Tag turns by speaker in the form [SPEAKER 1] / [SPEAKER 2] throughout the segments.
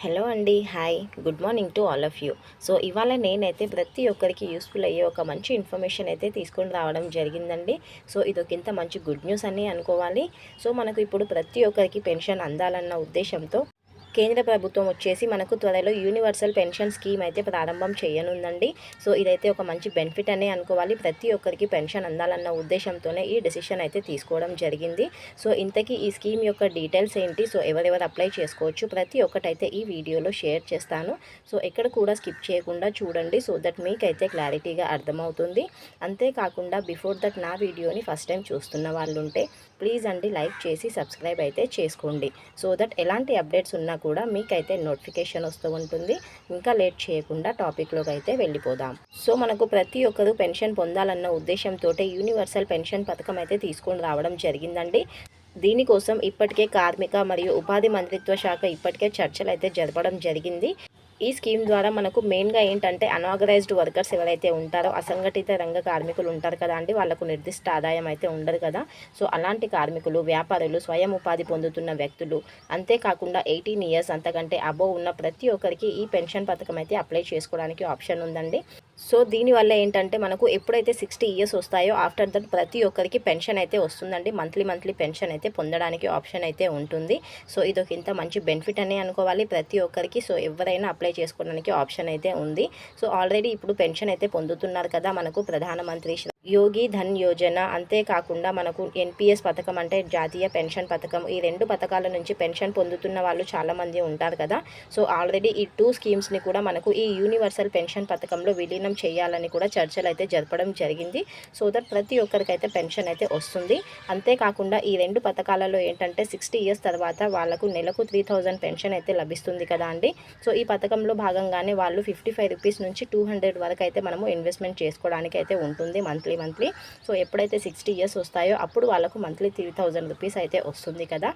[SPEAKER 1] Hello అండి hi. Good morning to all of you. So ఇవాళ నేనైతే ప్రతి ఒక్కరికి యూస్ఫుల్ అయ్యే ఒక మంచి ఇన్ఫర్మేషన్ అయితే తీసుకొని రావడం జరిగిందండి. సో ఇది ఒక ఇంత మంచి గుడ్ న్యూస్ అని అనుకోవాలి. సో మనకు ఇప్పుడు ప్రతి ఒక్కరికి పెన్షన్ అందాలన్న ఉద్దేశంతో కేంద్ర ప్రభుత్వం వచ్చేసి మనకు త్వరలో యూనివర్సల్ పెన్షన్ స్కీమ్ అయితే ప్రారంభం చేయనుందండి. సో ఇదైతే ఒక మంచి బెనిఫిట్ అనే అనుకోవాలి. ప్రతి ఒక్కరికి పెన్షన్ అందాలన్న ఉద్దేశంతోనే ఈ డెసిషన్ అయితే తీసుకోవడం జరిగింది. సో ఇంతకీ ఈ స్కీమ్ యొక్క డీటెయిల్స్ ఏంటి? సో ఎవరెవరు అప్లై చేసుకోవచ్చు? ప్రతి ఒక్కటైతే ఈ వీడియోలో షేర్ చేస్తాను. సో ఎక్కడ కూడా స్కిప్ చేయకుండా చూడండి. సో దట్ మీకైతే క్లారిటీగా అర్థమవుతుంది. అంతేకాకుండా బిఫోర్ దట్ నా వీడియోని ఫస్ట్ టైం చూస్తున్న వాళ్ళు ఉంటే ప్లీజ్ అండి లైక్ చేసి సబ్స్క్రైబ్ అయితే చేసుకోండి. సో దట్ ఎలాంటి అప్డేట్స్ ఉన్నా కూడా మీకైతే నోటిఫికేషన్ వస్తూ ఉంటుంది. ఇంకా లేట్ చేయకుండా టాపిక్లోకి అయితే వెళ్ళిపోదాం. సో మనకు ప్రతి ఒక్కరూ పెన్షన్ పొందాలన్న ఉద్దేశంతో యూనివర్సల్ పెన్షన్ పథకం అయితే తీసుకొని రావడం జరిగిందండి. దీనికోసం ఇప్పటికే కార్మిక మరియు ఉపాధి మంత్రిత్వ శాఖ ఇప్పటికే చర్చలు అయితే జరపడం జరిగింది. ఈ స్కీమ్ ద్వారా మనకు మెయిన్గా ఏంటంటే అనాగరైజ్డ్ వర్కర్స్ ఎవరైతే ఉంటారో అసంఘటిత రంగ కార్మికులు ఉంటారు కదా అండి వాళ్ళకు నిర్దిష్ట ఆదాయం అయితే ఉండదు కదా. సో అలాంటి కార్మికులు వ్యాపారులు స్వయం ఉపాధి పొందుతున్న వ్యక్తులు అంతేకాకుండా ఎయిటీన్ ఇయర్స్ అంతకంటే అబోవ్ ఉన్న ప్రతి ఒక్కరికి ఈ పెన్షన్ పథకం అయితే అప్లై చేసుకోవడానికి ఆప్షన్ ఉందండి. సో దీనివల్ల ఏంటంటే మనకు ఎప్పుడైతే సిక్స్టీ ఇయర్స్ వస్తాయో ఆఫ్టర్ దట్ ప్రతి ఒక్కరికి పెన్షన్ అయితే వస్తుందండి. మంత్లీ మంత్లీ పెన్షన్ అయితే పొందడానికి ఆప్షన్ అయితే ఉంటుంది. సో ఇది ఒక ఇంత మంచి బెనిఫిట్ అనే అనుకోవాలి ప్రతి ఒక్కరికి. సో ఎవరైనా అప్లై చేసుకోవడానికి ఆప్షన్ అయితే ఉంది. సో ఆల్రెడీ ఇప్పుడు పెన్షన్ అయితే పొందుతున్నారు కదా మనకు ప్రధానమంత్రి యోగి ధన్ యోజన అంతేకాకుండా మనకు ఎన్పిఎస్ పథకం అంటే జాతీయ పెన్షన్ పథకం. ఈ రెండు పథకాల నుంచి పెన్షన్ పొందుతున్న వాళ్ళు చాలామంది ఉంటారు కదా. సో ఆల్రెడీ ఈ టూ స్కీమ్స్ని కూడా మనకు ఈ యూనివర్సల్ పెన్షన్ పథకంలో విలీనం చేయాలని కూడా చర్చలు అయితే జరపడం జరిగింది. సో దట్ ప్రతి ఒక్కరికైతే పెన్షన్ అయితే వస్తుంది. అంతేకాకుండా ఈ రెండు పథకాలలో ఏంటంటే సిక్స్టీ ఇయర్స్ తర్వాత వాళ్ళకు నెలకు త్రీ థౌజండ్ పెన్షన్ అయితే లభిస్తుంది కదా అండి. సో ఈ పథకంలో భాగంగానే వాళ్ళు ఫిఫ్టీ ఫైవ్ రూపీస్ నుంచి టూ హండ్రెడ్ వరకు అయితే మనము ఇన్వెస్ట్మెంట్ చేసుకోవడానికి అయితే ఉంటుంది మంత్లీ మంత్లీ సో ఎప్పుడైతే సిక్స్టీ ఇయర్స్ వస్తాయో అప్పుడు వాళ్ళకు మంత్లీ త్రీ థౌజండ్ రూపీస్ అయితే వస్తుంది కదా.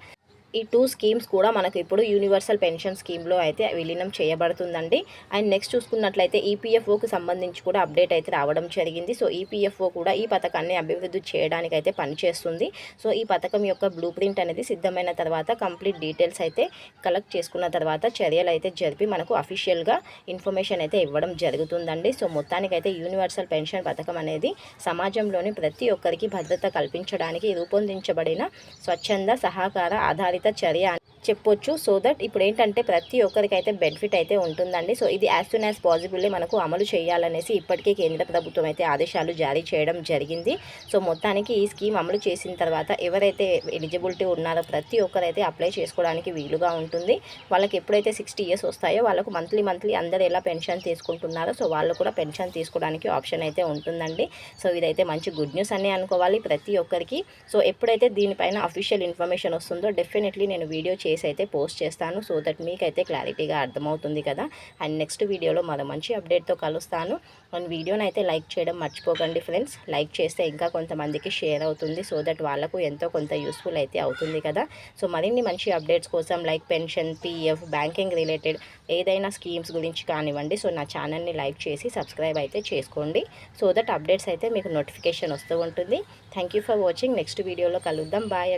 [SPEAKER 1] ఈ టూ స్కీమ్స్ కూడా మనకు ఇప్పుడు యూనివర్సల్ పెన్షన్ స్కీమ్లో అయితే విలీనం చేయబడుతుందండి. అండ్ నెక్స్ట్ చూసుకున్నట్లయితే ఈపీఎఫ్ఓకి సంబంధించి కూడా అప్డేట్ అయితే రావడం జరిగింది. సో ఈపీఎఫ్ఓ కూడా ఈ పథకాన్ని అభివృద్ధి చేయడానికి అయితే పనిచేస్తుంది. సో ఈ పథకం యొక్క బ్లూ ప్రింట్ అనేది సిద్ధమైన తర్వాత కంప్లీట్ డీటెయిల్స్ అయితే కలెక్ట్ చేసుకున్న తర్వాత చర్యలు అయితే జరిపి మనకు అఫీషియల్గా ఇన్ఫర్మేషన్ అయితే ఇవ్వడం జరుగుతుందండి. సో మొత్తానికైతే యూనివర్సల్ పెన్షన్ పథకం అనేది సమాజంలోని ప్రతి ఒక్కరికి భద్రత కల్పించడానికి రూపొందించబడిన స్వచ్ఛంద సహకార ఆధారిత చర్య చెప్పొచ్చు. సో దట్ ఇప్పుడు ఏంటంటే ప్రతి ఒక్కరికైతే బెనిఫిట్ అయితే ఉంటుందండి. సో ఇది యాజ్ సూన్ యాజ్ పాసిబుల్లీ మనకు అమలు చేయాలనేసి ఇప్పటికే కేంద్ర ప్రభుత్వం అయితే ఆదేశాలు జారీ చేయడం జరిగింది. సో మొత్తానికి ఈ స్కీమ్ అమలు చేసిన తర్వాత ఎవరైతే ఎలిజిబిలిటీ ఉన్నారో ప్రతి ఒక్కరైతే అప్లై చేసుకోవడానికి వీలుగా ఉంటుంది. వాళ్ళకి ఎప్పుడైతే సిక్స్టీ ఇయర్స్ వస్తాయో వాళ్ళకు మంత్లీ మంత్లీ అందరు ఎలా పెన్షన్ తీసుకుంటున్నారో సో వాళ్ళు కూడా పెన్షన్ తీసుకోవడానికి ఆప్షన్ అయితే ఉంటుందండి. సో ఇదైతే మంచి గుడ్ న్యూస్ అని అనుకోవాలి ప్రతి ఒక్కరికి. సో ఎప్పుడైతే దీనిపైన అఫీషియల్ ఇన్ఫర్మేషన్ వస్తుందో డెఫినెట్లీ నేను వీడియో చేసి అయితే పోస్ట్ చేస్తాను. సో దట్ మీకైతే క్లారిటీగా అర్థమవుతుంది కదా. అండ్ నెక్స్ట్ వీడియోలో మరో మంచి అప్డేట్తో కలుస్తాను. అండ్ వీడియోని అయితే లైక్ చేయడం మర్చిపోకండి ఫ్రెండ్స్ లైక్ చేస్తే ఇంకా కొంతమందికి షేర్ అవుతుంది. సో దట్ వాళ్ళకు ఎంతో కొంత యూస్ఫుల్ అయితే అవుతుంది కదా. సో మరిన్ని మంచి అప్డేట్స్ కోసం like pension PF banking related ఏదైనా స్కీమ్స్ గురించి కానివ్వండి. సో నా ఛానల్ని లైక్ చేసి సబ్స్క్రైబ్ అయితే చేసుకోండి. సో దట్ అప్డేట్స్ అయితే మీకు నోటిఫికేషన్ వస్తూ ఉంటుంది. థ్యాంక్ ఫర్ వాచింగ్ నెక్స్ట్ వీడియోలో కలుద్దాం. బాయ్